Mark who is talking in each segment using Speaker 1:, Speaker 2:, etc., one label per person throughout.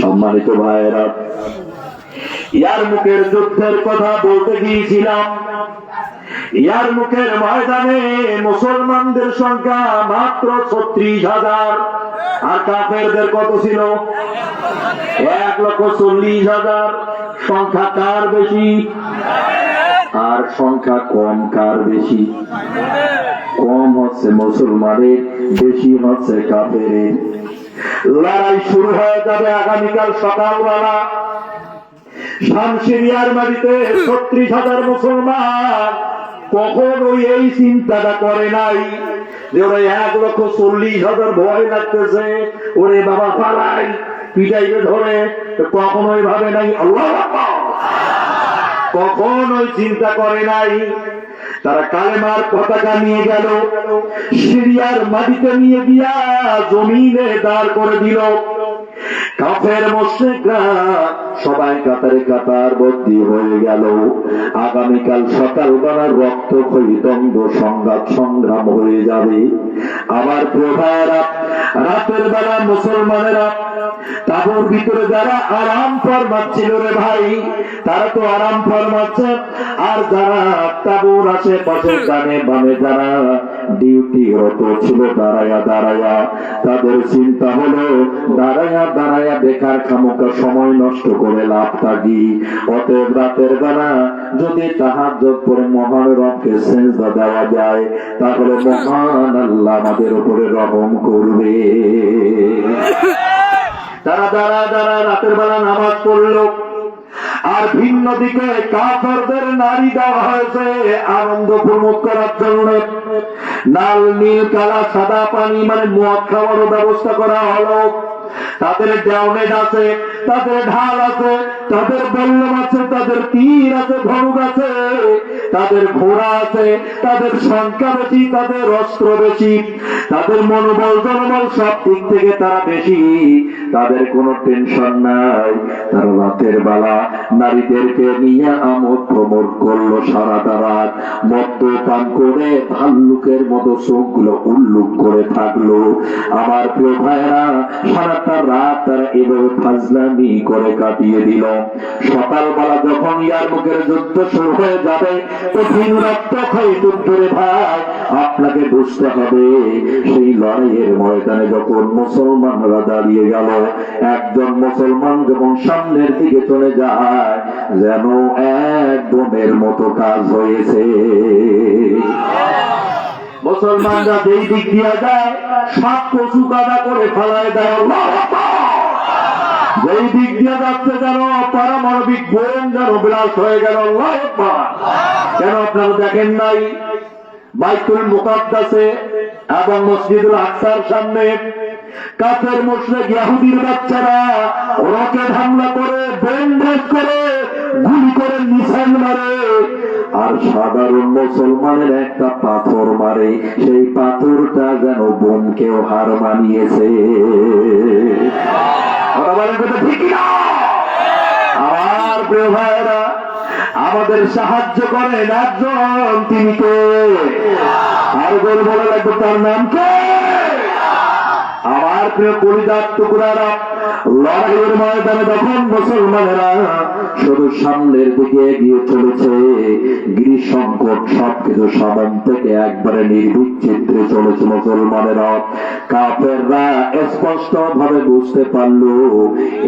Speaker 1: সম্মানিত ভাইয়েরা, ইয়ার মুখের যুদ্ধের কথা বলতে গিয়েছিলাম। ইয়ার মুখের ময়দানে মুসলমানদের সংখ্যা মাত্র ছত্রিশ হাজার, আর কাফেরদের কত ছিল? এক লক্ষ চল্লিশ হাজার। সংখ্যা কার বেশি? আর সংখ্যা কম কার বেশি? কম হচ্ছে মুসলমানের, বেশি হচ্ছে কাফের লড়াই শুরু হয়ে যাবে আগামীকাল সকালবেলা। শামসিরিয়ার মাটিতে ছত্রিশ হাজার মুসলমান কখনো এই চিন্তাটা করে নাই যে ওরা এক লক্ষ চল্লিশ হাজার ভয় লাগতেছে। ওরে বাবা, পালাই, পিটাইবে ধরে। কখনোই ভাবে নাই, আল্লাহ কখনোই চিন্তা করে নাই তারা কালেমার পতাকা নিয়ে গেল, সিরিয়ার মাটিতে নিয়ে গিয়া জমিনে দাঁড় করে দিল। কাফের মোশেকরা সবাই কাতারে কাতার বদলি হয়ে গেল। আগামীকাল সকালবেলা রক্ত দ্বন্দ্ব, সংঘাত সংগ্রাম হয়ে যাবে। আবার প্রভারা রাতের বেলা মুসলমানেরা তাবুর ভিতরে যারা আরাম ফরমাচ্ছিল রে ভাই তারা তো আরাম ফরমাচ্ছে। আর যারা তাবুর আশেপাশে ডানে বামে যারা ডিউটি রত ছিল দাঁড়ায়া দাঁড়ায়া তাদের চিন্তা হলো দাঁড়ায়া দাঁড়ায়া বেকার খামোকা সময় নষ্ট করে লাভটা কি? অতএব রাতের বেলা যদি তাহার যোগ করে মহান রবকে সেজদা দেওয়া যায় তাহলে মহান আল্লাহ আমাদের উপরে রহম করবে। তারা দাঁড়া দাঁড়া, রাতের বেলা নামাজ পড়ল। আর ভিন্ন দিকে কাফরদের নারী দেওয়া হয়েছে আনন্দ প্রমোদ করার জন্য। লাল নীল, কালা, সাদা পানি মানে মদ খাওয়ারও ব্যবস্থা করা হলো। তাদের ডেউনেট আছে, তাদের ঢাল আছে তাদের বল্লম আছে, তাদের তীর আছে, ধনুক আছে, তাদের ঘোড়া আছে, তাদের সংখ্যা বেশি, তাদের অস্ত্র বেশি, তাদের মনোবল, জনবল সব দিক থেকে তারা বেশি। তাদের কোনো টেনশন নাই। তারা রাতের বেলা নারীদেরকে নিয়ে আমোদ প্রমোদ করল সারাটা রাত। মদ্যপান করে ভাল্লুকের মতো চোখগুলো উল্লুক করে থাকল। আমার প্রিয় ভাইরা সারাটা রাত তারা এভাবে ফাজলামি করে কাটিয়ে দিল। সকালবেলা যখন ইয়ার মুখের যুদ্ধ শুরু হয়ে যাবে দিন রক্তক্ষয়ী যুদ্ধরে ভাই, আপনাকে বুঝতে হবে, সেই লড়াইয়ের ময়দানে যখন মুসলমানরা দাঁড়িয়ে গেল, একজন মুসলমান যখন সামনের দিকে চলে যায়, যেন এক বোনের মতো কাজ হয়েছে মুসলমানরা যেই দিক দিয়া যায় সব পশু কাদা করে ফেলায় দেয়। যেই দিক দিয়ে যাচ্ছে যেন পারমাণবিক বোম যেন বিনাশ হয়ে গেল কেন আপনারা দেখেন নাই? মুকাদ্দাসে এবং মসজিদুল আকসার সামনে বাচ্চারা রকেট হামলা করে ব্যান্ডেজ করে, গুলি করে, মিসাইল মারে। আর সাধারণ মুসলমানের একটা পাথর মারে, সেই পাথরটা যেন বোমকেও হার মানিয়েছে। আমার প্রিয় ভাইরা আমাদের সাহায্য করেন একজন, তিনি কে? আর বলব বলে লাগবে তার নাম কে? আমার প্রিয় কলিদার টুকরারা, লড়াইয়ের ময়দানে যখন মুসলমানেরা শুধু সামনের দিকে এগিয়ে চলেছে গিরি সংকট সবকিছু সামন থেকে একবারে নির্বিচ্ছিদ্রে চলেছে মুসলমানেরা। কাফেররা স্পষ্ট ভাবে বুঝতে পারল,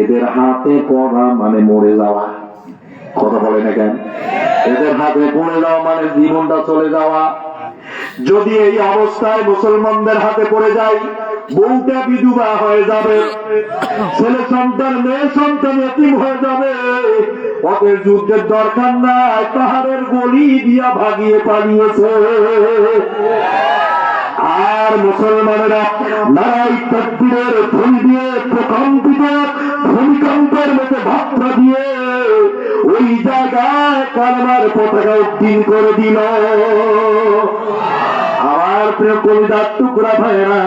Speaker 1: এদের হাতে পড়া মানে মরে যাওয়া। কথা বলে না কেন? এদের হাতে পড়ে যাওয়া মানে জীবনটা চলে যাওয়া। যদি এই অবস্থায় মুসলমানদের হাতে পড়ে যায় বউটা বিধবা হয়ে যাবে। ছেলে সন্তান, মেয়ে সন্তান এতিম হয়ে যাবে। ওদের যুদ্ধের দরকার নাই, পাহাড়ের গলি দিয়া ভাগিয়ে পালিয়েছে। আর মুসলমানেরা নারাই তকবীরের ধ্বনি দিয়ে প্রকম্পিত, ভূমিকম্পের মতো ভাবনা দিয়ে ওই জায়গায় কালমার পতাকা উদ্দিন করে দিল। আমার প্রিয় কলিদার টুকরা ভাইয়েরা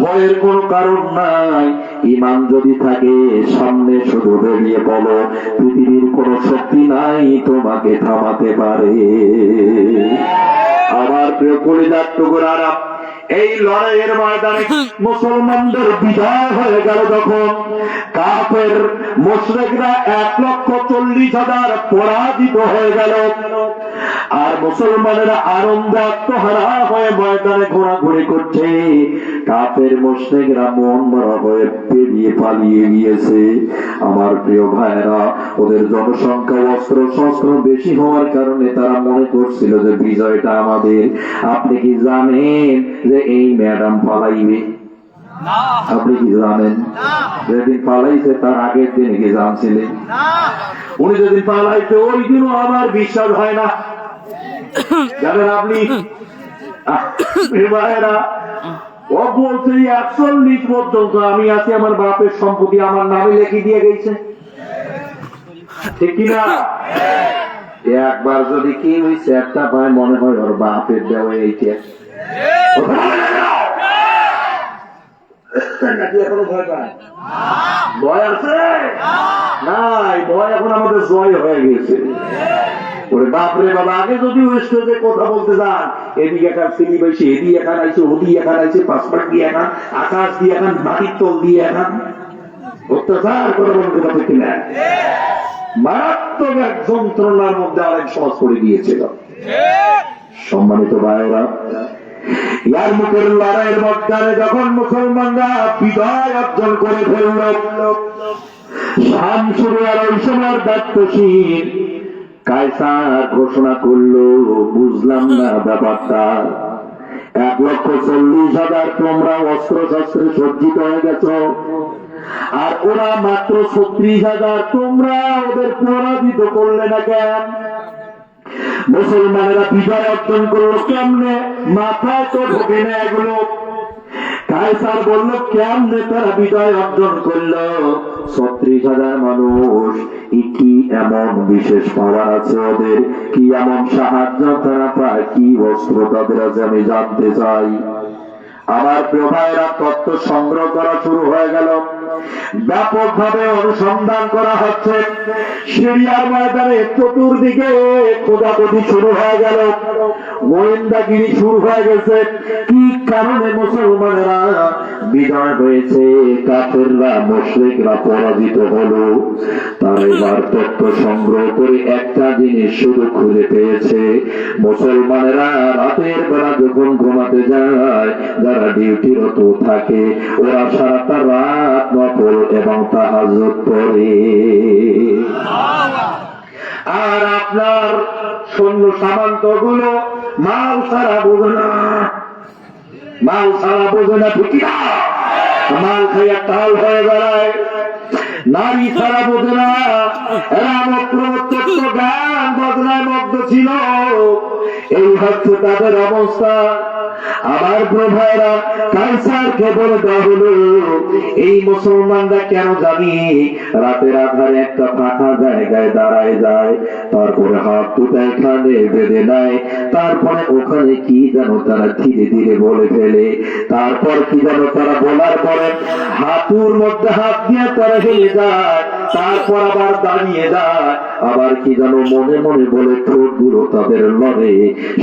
Speaker 1: ভয়ের কোনো কারণ নাই। ইমান যদি থাকে সামনে শুধু বেরিয়ে বলো পৃথিবীর কোনো শক্তি নাই তোমাকে থামাতে পারে। আমার প্রিয় কলিদার টুকরারা এই লড়াইয়ের ময়দানে মুসলমানদের বিদায় হয়ে গেল যখন। কাপের মুশরিকরা এক লক্ষ চল্লিশ হাজার পরাজিত হয়ে গেল। আর মুসলমানেরা আনন্দ আত্মহারা হয়ে ময়দানে ঘোরাঘুরি করছে। কাফের মুশরিকরা মন মরা হয়ে পেরিয়ে পালিয়ে গিয়েছে। আমার প্রিয় ভাইয়েরা ওদের জনসংখ্যা অস্ত্র শস্ত্র বেশি হওয়ার কারণে তারা মনে করছিল যে বিজয়টা আমাদের। আপনি কি জানেন যে এই ম্যাডাম পালাইবে? আপনি কি জানেন? যেদিন পালাইছে তার আগের দিন কি জানছিলেন? উনি যদি পালাইছে ওই দিনও আমার বিশ্বাস হয় না। জানেন আপনি? আহ, ভাইয়েরা ও বলছে একচল্লিশ পর্যন্ত আমি আছি আমার বাপের সম্পত্তি, আমার নামে লিখে দিয়ে গেছে। একবার যদি কি হয়েছে একটা পায় মনে হয় ওর বাপের দেওয়া এইটা। ভয় আছে? নাই, ভয় এখন আমাদের জয় হয়ে গেছে। আগে যদি ওই কথা বলতে যান যন্ত্রণার মধ্যে আরেক সমাজ করে দিয়েছিল সম্মানিত ভাইয়েরা, ইয়ার মুখের লড়াইয়ের মধ্যে যখন মুসলমানরা বিজয় অর্জন করে ফেলল, শাম শুরু আর ওই দায়িত্বশীল কায়সার ঘোষণা করল, বুঝলাম না ব্যাপারটা। এক লক্ষ চল্লিশ হাজার তোমরা অস্ত্র শস্ত্রে সজ্জিত হয়ে গেছ। আর ওরা মাত্র ছত্রিশ হাজার তোমরা ওদের পরাজিত করলে না কেন? মুসলমানেরা বিজয় অর্জন করল কেমনে? মাথায় তো ঢোকে না এগুলো। কায়সার বলল, কেমনে তারা বিজয় অর্জন করল? ছত্রিশ হাজার মানুষ কি এমন বিশেষ পাওয়ার আছে ওদের? কি এমন সাহায্য তারা পায়? কি অস্ত্র তাদের আছে আমি জানতে চাই। আমার প্রিয় ভাইয়েরা তত্ত্ব সংগ্রহ করা শুরু হয়ে গেল। ব্যাপকভাবে অনুসন্ধান করা হচ্ছে। সিরিয়ার ময়দানে চতুর্দিকে খোঁজাখুঁজি শুরু হয়ে গেল। গোয়েন্দাগিরি শুরু হয়ে গেছে। কি কারণে মুসলমানেরা বিজয় হয়েছে? কাফেররা মুশরিকরা পরাজিত হলো। তারা এবার তথ্য সংগ্রহ করে একটা জিনিস শুধু খুঁজে পেয়েছে। মুসলমানেরা রাতের বেলা যখন ঘুমাতে যায় যারা ডিউটিরত থাকে ওরা সারাটা রাত নকল এবং তাহাজত পড়ে। আর আপনার সৈন্য সামান্তগুলো মাল সারা বোঝে না। মাল সারা বোঝে না না মাল খাইয়া টাল হয়ে বেড়ায় নারী সারা বোঝে না। রাম প্রত্যক্ষ গান বদলায় মগ্ন ছিল। এই হচ্ছে তাদের অবস্থা। আমার প্রভায়রা কাইসারকে বলে দেওয়া হলো, এই মুসলমানরা কেন জানি রাতের আধারে একটা ফাঁকা জায়গায় দাঁড়ায় যায়, তারপরে হাত দুটা এখানে বেঁধে নেয়, তারপরে ওখানে কি যেন তারা ধীরে ধীরে বলে ফেলে, তারপর কি যেন তারা বলার পরে হাতুর মধ্যে হাত দিয়ে তারা হেলে যায় তারপর আবার দাঁড়িয়ে যায়। আবার কি যেন মনে মনে বলে ঠোঁটগুলো তাদের লড়ে।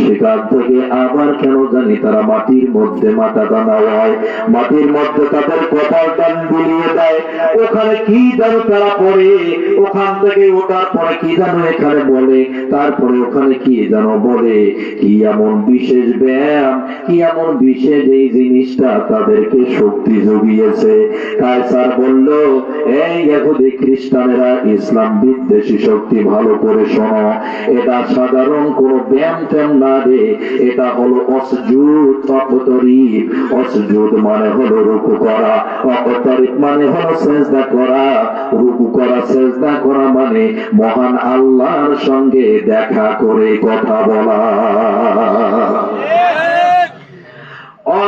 Speaker 1: সেখান থেকে আবার কেন জানি তারা মাটির মধ্যে মাথা দানা হয়। মাটির মধ্যে তাদের কপাল টান বুলিয়ে দেয়। ওখানে কি যেন তারা পড়ে? ওখান থেকে ওঠার পরে কি যেন এখানে বলে? তারপরে ওখানে কি যেন বলে? কি এমন বিশেষ ব্যায়াম, কি এমন বিশেষ এই জিনিসটা তাদেরকে শক্তি জুগিয়েছে? কায়সার বলল, এই এহুদি খ্রিস্টানেরা ইসলাম বিদ্বেষী শক্তি ভালো করে শোনো। এটা সাধারণ কোন ব্যায়াম ট্যাম না রে এটা হলো অসজুদ অপতরিফ অসজুদ মানে হলো রুকু করা অপতরিফ মানে হলো সেজদা করা। রুকু করা সেজদা করা মানে মহান আল্লাহর সঙ্গে দেখা করে কথা বলা।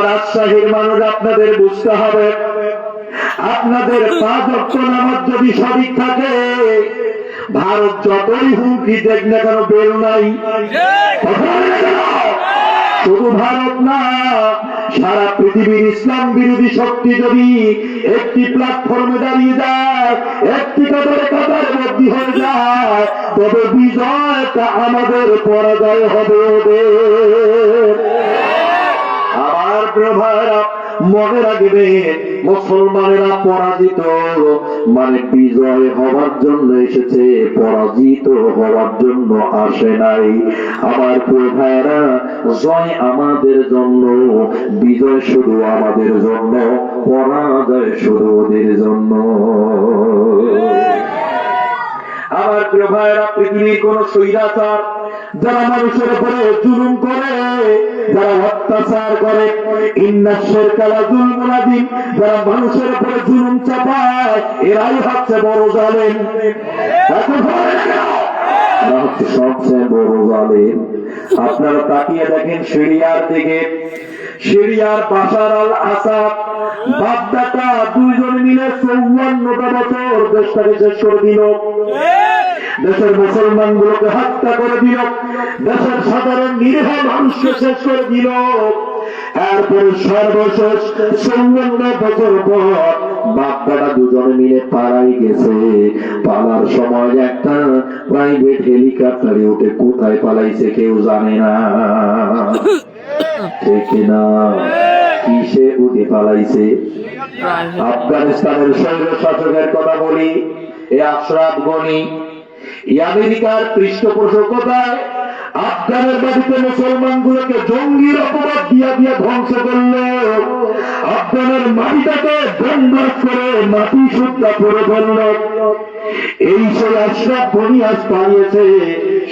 Speaker 1: রাজশাহীর মানুষ আপনাদের বুঝতে হবে আপনাদের পাঁচ নামাজ যদি সঠিক থাকে ভারত যতই হুমকি দেখ না কেন বেল নাই? শুধু ভারত না সারা পৃথিবীর ইসলাম বিরোধী শক্তি যদি একটি প্ল্যাটফর্মে দাঁড়িয়ে যায় একটি কাতারে কাতার বদলি হয়ে যায় তবে বিজয়টা আমাদের পরাজয় হবে ওদের। আমার প্রভারা মনে রাখবেন মুসলমানেরা পরাজিত। মানে বিজয় হওয়ার জন্য এসেছে, পরাজিত হওয়ার জন্য আসে নাই। আমার প্রিয় জয় আমাদের জন্য, বিজয় শুধু আমাদের জন্য, পরাজয় শুধু ওদের জন্য। আমার প্রিয় পৃথিবীর কোন স্বৈরাচার যারা মানুষের উপরে জুলুম করে, যারা অত্যাচার করে ইন্নাসের কালা জুলমুনাদিন যারা মানুষের উপরে জুলুম চাপায়, এরাই হচ্ছে বড় জালেন সবচেয়ে বড় জালেন আপনারা তাকিয়ে দেখেন সিরিয়ার দিকে। সিরিয়ার বাসার আল আসাদ। বাপদাটা দুইজন মিলে চৌয়ান্নটা বছর দেশটাকে শেষ করে দিল। দেশের মুসলমান গুলোকে হত্যা করে দিল। দেশের সাধারণ নিরীহ মানুষকে শেষ করে দিল। এরপরে সর্বশেষ চৌবন্ন বছর পর বাপ্পাটা দুজনে মিলে পাড়াই গেছে। পালার সময় একটা প্রাইভেট হেলিকপ্টারে উঠে কোথায় পালাইছে কেউ জানে না। ঠিক না কিসে উঠে পালাইছে। আফগানিস্তানের শৈল শাসকের কথা বলি। এ আশরাফ গনি আমেরিকার পৃষ্ঠপোষকতায় আফগানের বাড়িতে মুসলমান গুলোকে জঙ্গির অপবাদ দিয়া দিয়া ধ্বংস করল। আফগানের মাটিটাকে বন্ধাস করে মাটি সুদ্ধা করে ধরল এই সেই আশরাফ গনি আজ পালিয়েছে,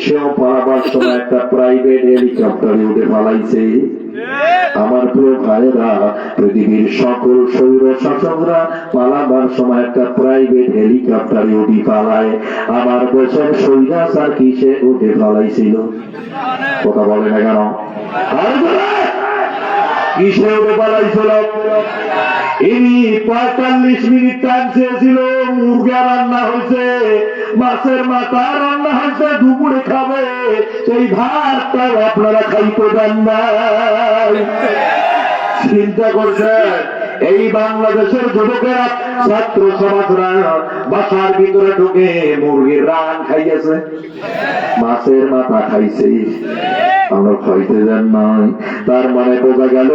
Speaker 1: সেও পালাবার সময় একটা প্রাইভেট হেলিকপ্টারে উঠে পালাইছে। আমার প্রিয় ভাইরা পৃথিবীর সকল শৈর শাসকরা পালাবার সময় একটা প্রাইভেট হেলিকপ্টারে উঠি পালায়। আমার দেশের সৈরাচার কিসে উঠে পালাইছিল? কথা বলে না কেন? কিসে উঠে ইনি পঁয়তাল্লিশ মিনিট টাইম চেয়েছিল মুরগা রান্না হয়েছে। মাছের মাথা রান্না হয়েছে, দুপুরে খাবে। সেই ভাতটা আপনারা খাইতে দেন না চিন্তা করছেন? এই বাংলাদেশের যুবকেরা ছাত্র সমাজরা বাসার ভিতরে ঢুকে মুরগির রান খাইয়েছে। মাছের মাথা খাইছে। আমরা খাইতে দেন নাই। তার মানে বোঝা গেল,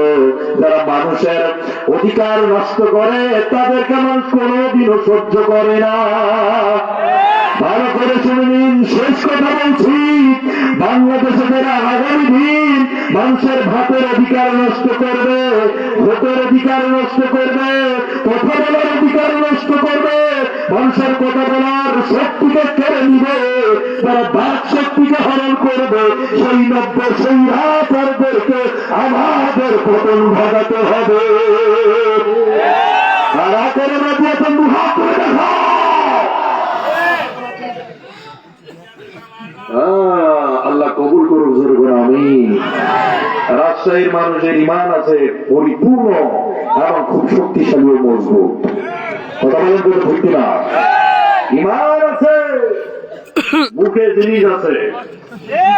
Speaker 1: যারা মানুষের অধিকার নষ্ট করে তাদেরকে মানুষ কোনোদিনও সহ্য করে না। ভালো করে শুনে নিন, শেষ কথা বলছি। বাংলাদেশে যারা আগামী দিন মানুষের ভাতের অধিকার নষ্ট করবে, ভোটের অধিকার নষ্ট করবে, কথা বলার অধিকার নষ্ট করবে, মানুষের কথা বলার শক্তিকে কেড়ে নিবে তারা বাক শক্তিকে হরণ করবে, সেই নব্য সেই রাতারদেরকে আমাদের পতন ভাগাতে হবে। তারা করে না দিয়ে বন্ধু হাত করে আল্লাহ কবুল রাজশাহীর মানুষের ইমান আছে পরিপূর্ণ এবং খুব শক্তিশালী ও মজবুত। কথা না। ইমান আছে, মুখে জিনিস আছে,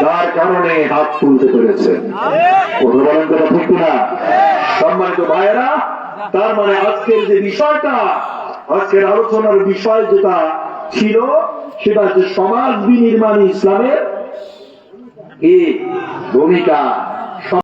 Speaker 1: যার কারণে হাত তুলতে পেরেছেন কথা বলেন করে ভুলতে না। সম্মানিত ভাইয়েরা, তার মানে আজকের যে বিষয়টা, আজকের আলোচনার বিষয় যেটা ছিল, সেটা হচ্ছে সমাজ বিনির্মাণ ইসলামের কি ভূমিকা